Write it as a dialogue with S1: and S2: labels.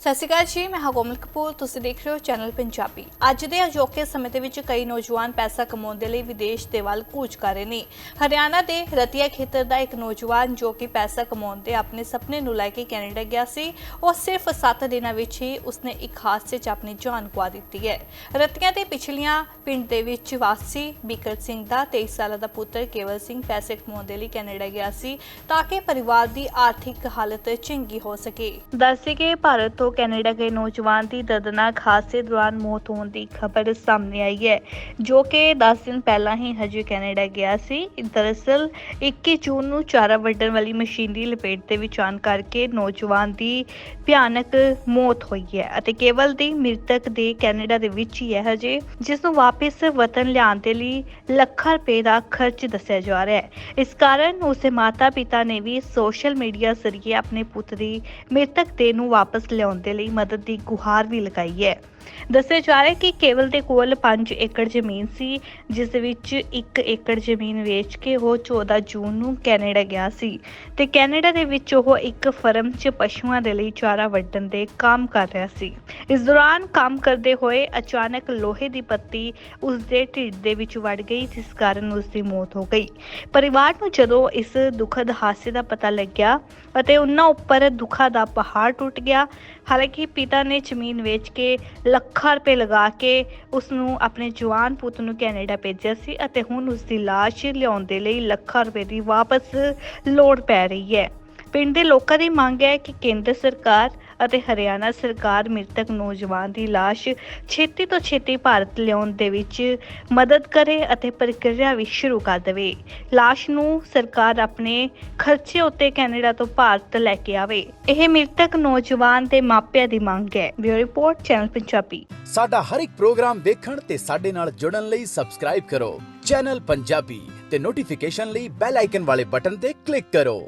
S1: ਸਤਿ ਸ਼੍ਰੀ ਅਕਾਲ ਜੀ, ਮੈਂ ਹਾਂ ਕੋਮਲ ਕਪੂਰ, ਤੁਸੀਂ ਦੇਖ ਰਹੇ ਹੋ ਚੈਨਲ ਪੰਜਾਬੀ। ਅੱਜ ਦੇ ਅਜੋਕੇ ਸਮੇਂ ਦੇ ਵਿੱਚ ਕਈ ਨੌਜਵਾਨ ਪੈਸਾ ਕਮਾਉਣ ਦੇ ਲਈ ਵਿਦੇਸ਼ ਦੇ ਵੱਲ ਕੂਚ ਕਰ ਰਹੇ ਨੇ। ਹਰਿਆਣਾ ਦੇ ਰਤੀਆ ਖੇਤਰ ਦਾ ਇੱਕ ਨੌਜਵਾਨ ਜੋ ਕਿ ਪੈਸਾ ਕਮਾਉਣ ਦੇ ਆਪਣੇ ਸੁਪਨੇ ਨੂੰ ਲੈ ਕੇ ਕੈਨੇਡਾ ਗਿਆ ਸੀ, ਉਹ ਸਿਰਫ 7 ਦਿਨਾਂ ਵਿੱਚ ਹੀ ਉਸਨੇ ਇੱਕ ਹਾਦਸੇ 'ਚ ਆਪਣੀ ਜਾਨ ਗਵਾ ਦਿੱਤੀ ਹੈ। ਰਤੀਆ ਦੇ ਪਿਛਲੀਆਂ ਪਿੰਡ ਦੇ ਵਿੱਚ ਵਾਸੀ ਬਿਕਰ ਸਿੰਘ ਦਾ 23 ਸਾਲਾਂ ਦਾ ਪੁੱਤਰ ਕੇਵਲ ਸਿੰਘ ਪੈਸੇ ਕਮਾਉਣ ਦੇ ਲਈ ਕੈਨੇਡਾ ਗਿਆ ਸੀ, ਤਾਂ ਕਿ ਪਰਿਵਾਰ ਦੀ ਆਰਥਿਕ ਹਾਲਤ ਚੰਗੀ ਹੋ ਸਕੇ। ਦੱਸੇ ਕਿ ਭਾਰਤ ਤੋਂ ਕੈਨੇਡਾ ਗਏ ਨੌਜਵਾਨ ਦੀ ਦਰਦਨਾਕ ਹਾਦਸੇ ਦੌਰਾਨ ਮੌਤ ਹੋਣ ਦੀ ਖਬਰ ਸਾਹਮਣੇ ਆਈ ਹੈ, ਜੋ ਕਿ 10 ਦਿਨ ਪਹਿਲਾਂ ਹੀ ਹਜੇ ਕੈਨੇਡਾ ਗਿਆ ਸੀ। ਦਰਅਸਲ 21 ਜੂਨ ਨੂੰ ਚਾਰਾ ਵੱਢਣ ਵਾਲੀ ਮਸ਼ੀਨ ਦੀ ਲਪੇਟ ਦੇ ਵਿੱਚ ਆਉਣ ਕਰਕੇ ਨੌਜਵਾਨ ਦੀ ਭਿਆਨਕ ਮੌਤ ਹੋਈ ਹੈ ਅਤੇ ਕੇਵਲ ਦੀ ਮ੍ਰਿਤਕ ਦੇ ਕੈਨੇਡਾ ਦੇ ਵਿੱਚ ਹੀ ਹੈ ਹਜੇ, ਜਿਸ ਨੂੰ ਵਾਪਸ ਵਤਨ ਲਿਆਉਣ ਦੇ ਲਈ ਲੱਖਾਂ ਰੁਪਏ ਦਾ ਖਰਚ ਦੱਸਿਆ ਜਾ ਰਿਹਾ ਹੈ। ਇਸ ਕਾਰਨ ਉਸਦੇ ਮਾਤਾ ਪਿਤਾ ਨੇ ਵੀ ਸੋਸ਼ਲ ਮੀਡੀਆ ਜ਼ਰੀਏ ਆਪਣੇ ਪੁੱਤ ਦੀ ਮ੍ਰਿਤਕ ਦੇਹ ਨੂੰ ਵਾਪਸ ਲਿਆਉਣ ਦੇ ਲਈ ਮਦਦ ਦੀ ਗੁਹਾਰ ਵੀ ਲਗਾਈ ਹੈ। ਦੱਸਿਆ ਜਾ ਰਿਹਾ ਹੈ ਕਿ ਕੇਵਲ ਦੇ ਕੋਲ 5 ਏਕੜ ਜ਼ਮੀਨ ਸੀ, ਜਿਸ ਦੇ ਵਿੱਚ 1 ਏਕੜ ਜ਼ਮੀਨ ਵੇਚ ਕੇ ਉਹ 14 ਜੂਨ ਨੂੰ ਕੈਨੇਡਾ ਗਿਆ ਸੀ ਤੇ ਕੈਨੇਡਾ ਦੇ ਵਿੱਚ ਉਹ ਇੱਕ ਫਰਮ 'ਚ ਪਸ਼ੂਆਂ ਦੇ ਲਈ ਚਾਰਾ ਵੱਢਣ ਦੇ ਕੰਮ ਕਰ ਰਿਹਾ ਸੀ। ਇਸ ਦੌਰਾਨ ਕੰਮ ਕਰਦੇ ਹੋਏ ਅਚਾਨਕ ਲੋਹੇ ਦੀ ਪੱਤੀ ਉਸ ਦੇ ਢਿੱਡ ਦੇ ਵਿੱਚ ਵੜ ਗਈ, ਜਿਸ ਕਾਰਨ ਉਸ ਦੀ ਮੌਤ ਹੋ ਗਈ। ਪਰਿਵਾਰ ਨੂੰ ਜਦੋਂ ਇਸ ਦੁਖਦ ਹਾਦਸੇ ਦਾ ਪਤਾ ਲੱਗਿਆ ਅਤੇ ਉਹਨਾਂ ਉੱਪਰ ਦੁੱਖਾਂ ਦਾ ਪਹਾੜ ਟੁੱਟ ਗਿਆ, ਹਾਲਾਂਕਿ ਪਿਤਾ ਨੇ ਜ਼ਮੀਨ ਵੇਚ ਕੇ ਲੱਖਾਂ ਰੁਪਏ ਲਗਾ ਕੇ ਉਸ ਨੂੰ ਆਪਣੇ ਜਵਾਨ ਪੁੱਤ ਨੂੰ ਕੈਨੇਡਾ ਭੇਜਿਆ ਸੀ ਅਤੇ ਹੁਣ ਉਸ ਦੀ ਲਾਸ਼ ਲਿਆਉਣ ਦੇ ਲਈ ਲੱਖਾਂ ਰੁਪਏ ਦੀ ਵਾਪਸ ਲੋੜ ਪੈ ਰਹੀ ਹੈ। ਪਿੰਡ ਦੇ ਲੋਕਾਂ ਦੀ ਮੰਗ ਹੈ ਕਿ ਕੇਂਦਰ ਸਰਕਾਰ ਅਤੇ ਹਰਿਆਣਾ ਸਰਕਾਰ ਮ੍ਰਿਤਕ ਨੌਜਵਾਨ ਦੀ ਲਾਸ਼ ਛੇਤੀ ਤੋਂ ਛੇਤੀ ਭਾਰਤ ਲਿਆਉਣ ਦੇ ਵਿੱਚ ਮਦਦ ਕਰੇ ਅਤੇ ਪ੍ਰਕਿਰਿਆ ਵੀ ਸ਼ੁਰੂ ਕਰ ਦੇਵੇ। ਲਾਸ਼ ਨੂੰ ਸਰਕਾਰ ਆਪਣੇ ਖਰਚੇ ਉੱਤੇ ਕੈਨੇਡਾ ਤੋਂ ਭਾਰਤ ਲੈ ਕੇ ਆਵੇ। ਇਹ ਮ੍ਰਿਤਕ ਨੌਜਵਾਨ ਦੇ ਮਾਪਿਆਂ ਦੀ ਮੰਗ ਹੈ। Bureau report, channel Punjabi.
S2: ਸਾਡਾ ਹਰ ਇੱਕ ਪ੍ਰੋਗਰਾਮ ਦੇਖਣ ਤੇ ਸਾਡੇ ਨਾਲ ਜੁੜਨ ਲਈ ਸਬਸਕ੍ਰਾਈਬ ਕਰੋ। ਚੈਨਲ ਪੰਜਾਬੀ ਤੇ ਨੋਟੀਫਿਕੇਸ਼ਨ ਲਈ ਬੈਲ ਆਈਕਨ ਵਾਲੇ ਬਟਨ ਤੇ ਕਲਿੱਕ ਕਰੋ।